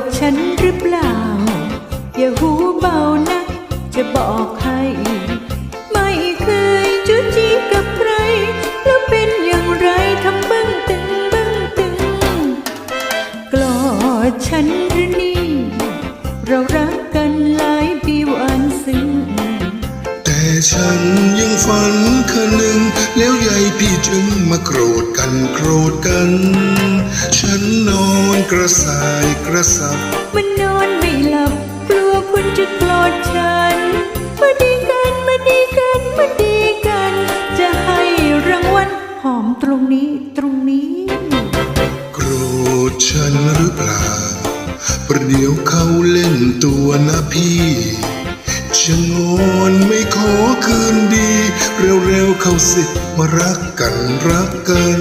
ดฉันหรือเปล่า อย่าหูเบานะ จะบอกให้ ไม่เคยจุจีกับใคร แล้วเป็นอย่างไรทำบึ้งตึงบึ้งตึงกลอดฉันหรือนี่ เรารัก ฉันยังฝันคืนหนึ่ง แล้วยายพี่จึงมาโกรธกันโกรธกัน ฉันนอนกระสายกระสับ มันนอนไม่หลับ กลัวคุณจะโกรธฉัน มาดีกันมาดีกันมาดีกัน จะให้รางวัลหอมตรงนี้ตรงนี้ โกรธฉันหรือเปล่า ประเดี๋ยวเขาเล่นตัวนะพี่ จะงอนไม่ขอคืนดี เร็วๆเข้าสิ มารักกันรักกัน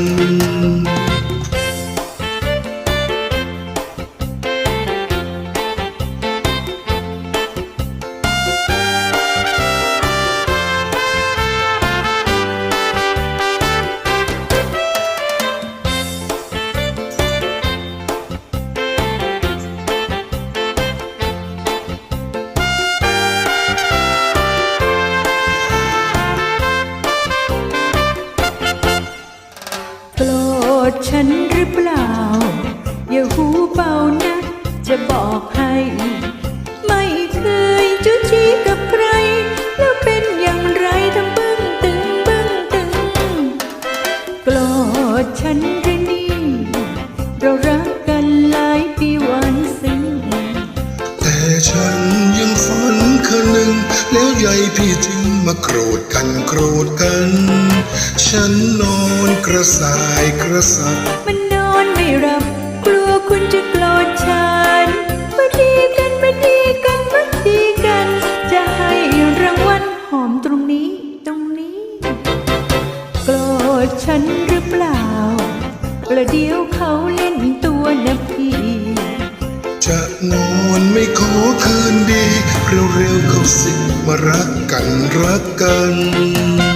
ธฉันหรือเปล่า อย่าหูเบานะ จะบอกให้ ไม่เคยจุจีกับใคร แล้วเป็นอย่างไรทำบึ้งตึงบึ้งตึงโกรธฉันหรือนี่ เรารักกันหลายปีวานซึ้งแต่ฉันยังฝันคืนหนึ่ง แล้วยายพี่จึงมาโกรธกันโกรธกัน ฉันนอนกระสายกระสับมันนอนไม่หลับ กลัวคุณจะโกรธฉันมาดีกันมาดีกันมาดีกัน จะให้รางวัลหอมตรงนี้ตรงนี้ โกรธฉันหรือเปล่า ประเดี๋ยวเขาเล่นตัวนะพี่ จะนอนไม่ขอคืนดี เร็วๆเขาสิมารักกันรักกัน